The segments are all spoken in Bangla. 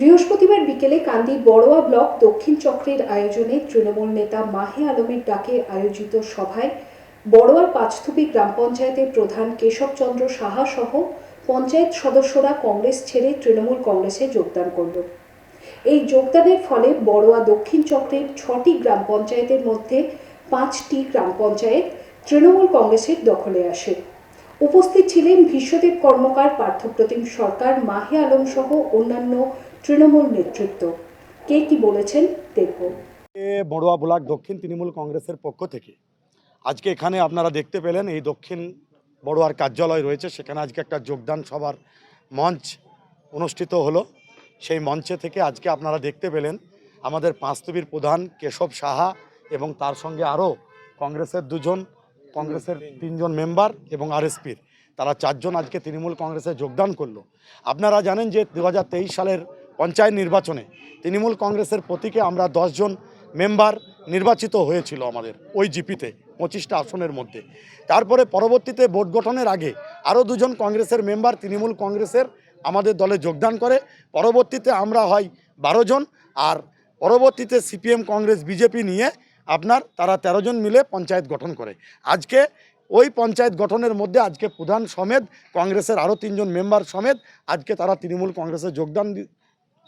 বৃহস্পতিবার বিকেলে কান্দির বড়োয়া ব্লক দক্ষিণ চক্রের আয়োজনে তৃণমূল নেতা মাহে আলমের ডাকে আয়োজিত সভায় বড়োয়ার পাঁচথুপি গ্রাম পঞ্চায়েতের প্রধান কেশবচন্দ্র সাহা সহ পঞ্চায়েত সদস্যরা কংগ্রেস ছেড়ে তৃণমূল কংগ্রেসে যোগদান করল। এই যোগদানের ফলে বড়োয়া দক্ষিণ চক্রের ছটি গ্রাম পঞ্চায়েতের মধ্যে পাঁচটি গ্রাম পঞ্চায়েত তৃণমূল কংগ্রেসের দখলে আসে। উপস্থিত ছিলেন বিশ্বদেব কর্মকার, পার্থপ্রতিম সরকার, মাহে আলম সহ অন্যান্য তৃণমূল নেতৃত্ব। কে কি বলেছেন দেখব বড়ুয়া ব্লক দক্ষিণ তৃণমূল কংগ্রেসের পক্ষ থেকে। আজকে এখানে আপনারা দেখতে পেলেন এই দক্ষিণ বড়ুয়ার কার্যালয় রয়েছে, সেখানে আজকে একটা যোগদান সভার মঞ্চ অনুষ্ঠিত হলো। সেই মঞ্চে থেকে আজকে আপনারা দেখতে পেলেন আমাদের পাঁচতবির প্রধান কেশব সাহা এবং তার সঙ্গে আরও কংগ্রেসের দুজন, কংগ্রেসের তিনজন মেম্বার এবং আরএসপির। তারা চারজন আজকে তৃণমূল কংগ্রেসে যোগদান করল। আপনারা জানেন যে দু হাজার তেইশ সালের পঞ্চায়েত নির্বাচনে তৃণমূল কংগ্রেসের প্রতীকে আমরা দশজন মেম্বার নির্বাচিত হয়েছিল আমাদের ওই জিপিতে, পঁচিশটা আসনের মধ্যে। তারপরে পরবর্তীতে বোর্ড গঠনের আগে আরও দুজন কংগ্রেসের মেম্বার তৃণমূল কংগ্রেসের আমাদের দলে যোগদান করে। পরবর্তীতে আমরা হয় বারো জন আর পরবর্তীতে সিপিএম, কংগ্রেস, বিজেপি নিয়ে আপনার তারা তেরো জন মিলে পঞ্চায়েত গঠন করে। আজকে ওই পঞ্চায়েত গঠনের মধ্যে আজকে প্রধান সমেত কংগ্রেসের আরও তিনজন মেম্বার সমেত আজকে তারা তৃণমূল কংগ্রেসে যোগদান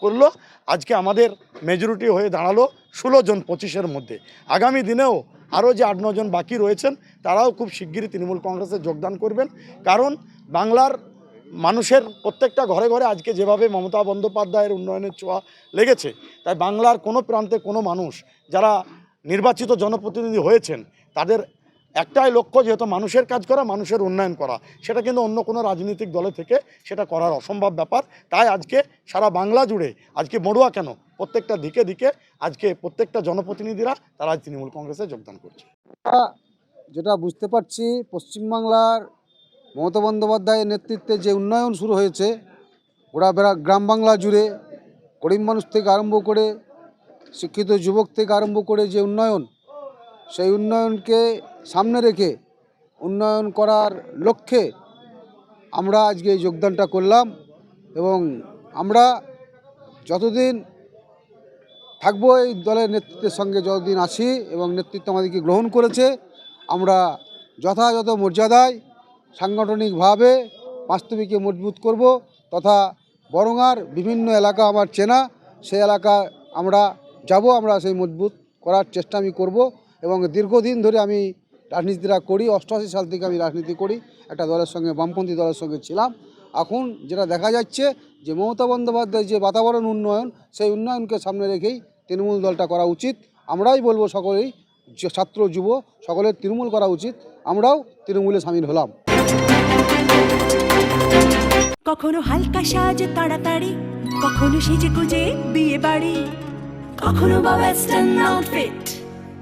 করল। আজকে আমাদের মেজরিটি হয়ে দাঁড়াল ষোলো জন পঁচিশের মধ্যে। আগামী দিনেও আরও যে আট জন বাকি রয়েছেন, তারাও খুব শিগগিরই তৃণমূল কংগ্রেসে যোগদান করবেন। কারণ বাংলার মানুষের প্রত্যেকটা ঘরে ঘরে আজকে যেভাবে মমতা বন্দ্যোপাধ্যায়ের উন্নয়নের ছোঁয়া লেগেছে, তাই বাংলার কোনো প্রান্তে কোনো মানুষ যারা নির্বাচিত জনপ্রতিনিধি হয়েছেন, তাদের একটাই লক্ষ্য যেহেতু মানুষের কাজ করা, মানুষের উন্নয়ন করা। সেটা কিন্তু অন্য কোনো রাজনৈতিক দলে থেকে সেটা করার অসম্ভব ব্যাপার। তাই আজকে সারা বাংলা জুড়ে, আজকে মড়ুয়া কেন? প্রত্যেকটা দিকে দিকে আজকে প্রত্যেকটা জনপ্রতিনিধিরা তারা আজ তৃণমূল কংগ্রেসে যোগদান করছে। যেটা বুঝতে পারছি, পশ্চিমবাংলার মমতা বন্দ্যোপাধ্যায়ের নেতৃত্বে যে উন্নয়ন শুরু হয়েছে গোটা বেড়া- গ্রাম বাংলা জুড়ে, গরিব মানুষ থেকে আরম্ভ করে, শিক্ষিত যুবক থেকে আরম্ভ করে যে উন্নয়ন সেই উন্নয়নকে সামনে রেখে উন্নয়ন করার লক্ষ্যে আমরা আজকে এই যোগদানটা করলাম এবং আমরা যতদিন থাকব এই দলের নেতৃত্বের সঙ্গে যতদিন আছি এবং নেতৃত্ব আমাদেরকে গ্রহণ করেছে, আমরা যথাযথ মর্যাদায় সাংগঠনিকভাবে বাস্তবিকে মজবুত করব তথা বরঙার বিভিন্ন এলাকা আমার চেনা সেই এলাকা আমরা যাব, আমরা সেই মজবুত করার চেষ্টা আমি করব। এবং দীর্ঘদিন ধরে আমি রাজনীতিটা করি, অষ্টআশি সাল থেকে আমি রাজনীতি করি, একটা দলের সঙ্গে, বামপন্থী দলের সঙ্গে ছিলাম। এখন যেটা দেখা যাচ্ছে যে মমতা বন্দ্যোপাধ্যায়ের যে বাতাবরণ উন্নয়ন, সেই উন্নয়নকে সামনে রেখেই তৃণমূল দলটা করা উচিত। আমরাই বলব সকলেই ছাত্র, যুব, সকলের তৃণমূল করা উচিত। আমরাও তৃণমূলে সামিল হলাম। কখনো হালকা সাজে তাড়াতাড়ি, কখনো সেজে গুজে বিয়ে বাড়ি, কখনো বা ওয়েস্টার্ন আউটফিট